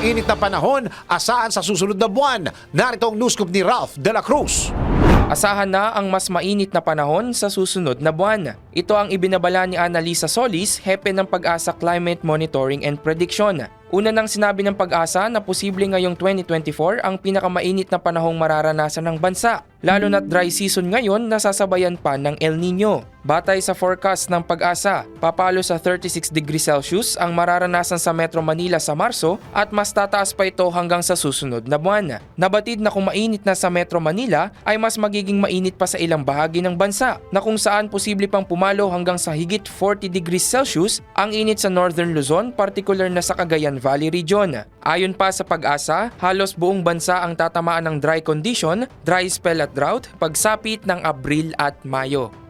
mainit na panahon asahan sa susunod na buwan. Narito ang news scoop ni Ralph De La Cruz. Asahan na ang mas mainit na panahon sa susunod na buwan. Ito ang ibinabala ni Annalisa Solis, hepe ng Pag-asa Climate Monitoring and Prediction. Una nang sinabi ng Pag-asa na posible ngayong 2024 ang pinakamainit na panahong mararanasan ng bansa, lalo na't dry season ngayon nasasabayan pa ng El Nino. Batay sa forecast ng Pag-asa, papalo sa 36 degrees Celsius ang mararanasan sa Metro Manila sa Marso at mas tataas pa ito hanggang sa susunod na buwan. Nabatid na kung mainit na sa Metro Manila ay mas magiging mainit pa sa ilang bahagi ng bansa na kung saan posible pang pumalo hanggang sa higit 40 degrees Celsius ang init sa Northern Luzon, particular na sa Cagayan Valley Region. Ayon pa sa pag-asa, halos buong bansa ang tatamaan ng dry condition, dry spell at drought, pagsapit ng Abril at Mayo.